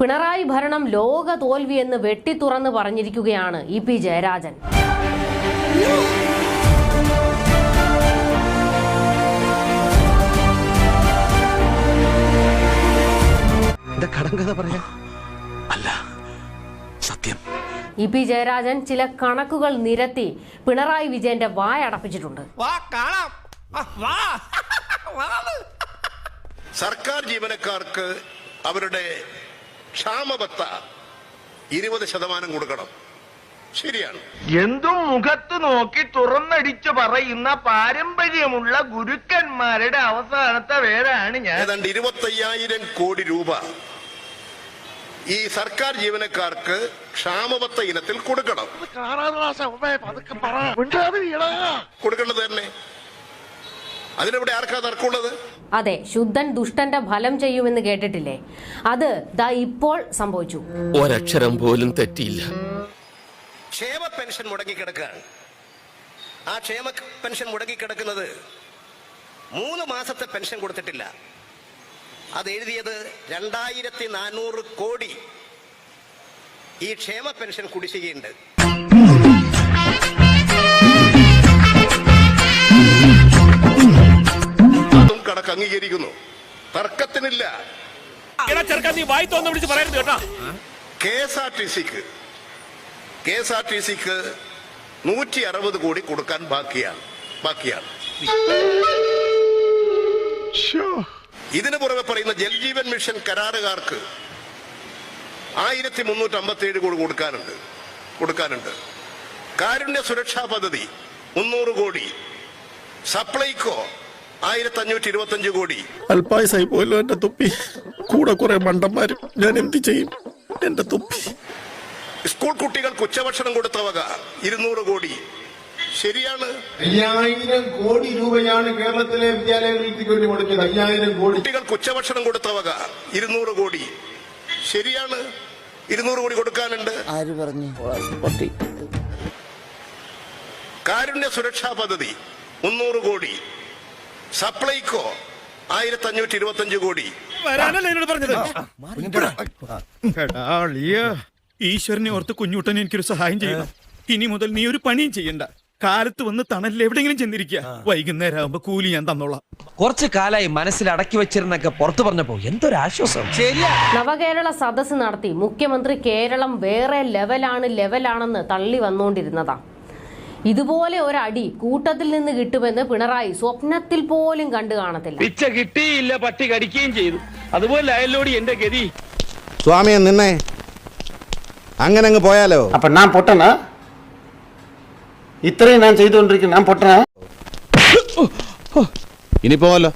പിണറായി ഭരണം ലോക തോൽവി എന്ന് വെട്ടിത്തുറന്ന് പറഞ്ഞിരിക്കുകയാണ് ഇ പി ജയരാജൻ. അല്ല സത്യം. ഇ പി ജയരാജൻ ചില കണക്കുകൾ നിരത്തി പിണറായി വിജയന്റെ വായടപ്പിച്ചിട്ടുണ്ട് വാ കാണാം. വാ വാ. സർക്കാർ ജീവനക്കാർക്ക് അവരുടെ ക്ഷാമബത്ത. ഇരുപത് ശതമാനം കൊടുക്കണം. ശരിയാണ്. എന്തും മുഖത്ത് നോക്കി തുറന്നടിച്ചു പറയുന്ന പാരമ്പര്യമുള്ള ഗുരുക്കന്മാരുടെ അവസാനത്തെ പേരാണ് ഞാൻ. ഏതാണ്ട് ഇരുപത്തയ്യായിരം കോടി രൂപ ഈ സർക്കാർ ജീവനക്കാർക്ക് ക്ഷാമബത്ത ഇനത്തിൽ കൊടുക്കണം. കൊടുക്കേണ്ടത് തന്നെ. അതിനെവിടെ ആർക്കാ തർക്കമുള്ളത്? അതെ ശുദ്ധൻ ദുഷ്ടന്റെ ഫലം ചെയ്യുമെന്ന് കേട്ടിട്ടില്ലേ? അത് ദാ ഇപ്പോൾ സംഭവിച്ചു. ഒരക്ഷരം പോലും തെറ്റിയില്ല. ക്ഷേമ പെൻഷൻ മുടങ്ങിക്കിടക്കുകയാണ് ആ ക്ഷേമ പെൻഷൻ മുടങ്ങിക്കിടക്കുന്നത് മൂന്ന് മാസത്തെ പെൻഷൻ കൊടുത്തിട്ടില്ല. അത് എഴുതിയത് രണ്ടായിരത്തി നാനൂറ് കോടി ഈ ക്ഷേമ പെൻഷൻ കുടിശ്ശികയുണ്ട്. അംഗീകരിക്കുന്നു. തർക്കത്തിനില്ല. ചെറുക്കാൻ നീ വായി തോന്നു വിളിച്ച് പറയരുത് കേട്ടോ. കെ എസ് ആർ ടി സിക്ക് കെ എസ് ആർ ടി സിക്ക് നൂറ്റി അറുപത് കോടി കൊടുക്കാൻ ബാക്കിയാണ് ബാക്കിയാണ്. ഇതിനു പുറമെ പറയുന്ന ജൽജീവൻ മിഷൻ കരാറുകാർക്ക് ആയിരത്തി മുന്നൂറ്റി അമ്പത്തി ഏഴ് കോടി കൊടുക്കാനുണ്ട് കൊടുക്കാനുണ്ട്. കാരുണ്യ സുരക്ഷാ പദ്ധതി മുന്നൂറ് കോടി. സപ്ലൈകോ ആയിരത്തി അഞ്ഞൂറ്റി ഇരുപത്തി അഞ്ച് കോടി. അല്പായസായി പോയല്ലോ എന്റെ തുപ്പി. കൂടെ കുറെ മണ്ടന്മാരും ഞാൻ എന്ത് ചെയ്യും? എന്റെ തുപ്പി. സ്കൂൾ കുട്ടികൾക്ക് ഉച്ചഭക്ഷണം കൊടുത്ത വക ഇരുന്നൂറ് കോടി. ശരിയാണ്? അയ്യായിരം കോടി രൂപയാണ് കേരളത്തിലെ വിദ്യാലയങ്ങൾക്ക് വേണ്ടി കൊടുത്തത് അയ്യായിരം കോടി. കുട്ടികൾക്ക് ഉച്ചഭക്ഷണം കൊടുത്ത വക ഇരുന്നൂറ് കോടി. ശരിയാണ്? ഇരുന്നൂറ് കോടി കൊടുക്കാനുണ്ട്. ആര് പറഞ്ഞു? കാരുണ്യ സുരക്ഷാ പദ്ധതി മുന്നൂറ് കോടി. സപ്ലൈകോ ആയിരത്തി അഞ്ഞൂറ്റി ഇരുപത്തി അഞ്ച് കോടി. വരാനല്ലേ എന്നോട് പറഞ്ഞത്? ഈശ്വരനെ ഓർത്ത് കുഞ്ഞുട്ടൻ എനിക്കൊരു സഹായം ചെയ്യണം. ഇനി മുതൽ നീ ഒരു പണിയും ചെയ്യണ്ട. കാലത്ത് വന്ന് തണലിൽ എവിടെയെങ്കിലും ചെന്നിരിക്കുക. വൈകുന്നേരം ആകുമ്പോ കൂലി ഞാൻ തന്നോളാം. കുറച്ച് കാലായി മനസ്സിൽ അടക്കി വെച്ചിരുന്നൊക്കെ പുറത്തു പറഞ്ഞപ്പോ എന്തൊരാശ്വാസം. ശരിയാ. നവകേരള സദസ്സ് നടത്തി മുഖ്യമന്ത്രി കേരളം വേറെ ലെവലാണ് ലെവലാണെന്ന് തള്ളി വന്നുകൊണ്ടിരുന്നതാ. ഇതുപോലെ ഒരടി കൂട്ടത്തിൽ നിന്ന് കിട്ടുമെന്ന് പിണറായി സ്വപ്നത്തിൽ പോലും കണ്ടു കാണത്തില്ല. പിച്ച കിട്ടിയില്ല പട്ടി കടിക്കുകയും ചെയ്തു. അതുപോലെ അയലോടി എന്റെ ഗതി. സ്വാമിയെ നിന്നെ അങ്ങനെ അങ്ങ് പോയാലോ? അപ്പൊ ഞാൻ പൊട്ടനാ? ഇത്രയും ഞാൻ ചെയ്തുകൊണ്ടിരിക്കുന്നു ഞാൻ പൊട്ടനാ? ഇനി പോവല്ലോ.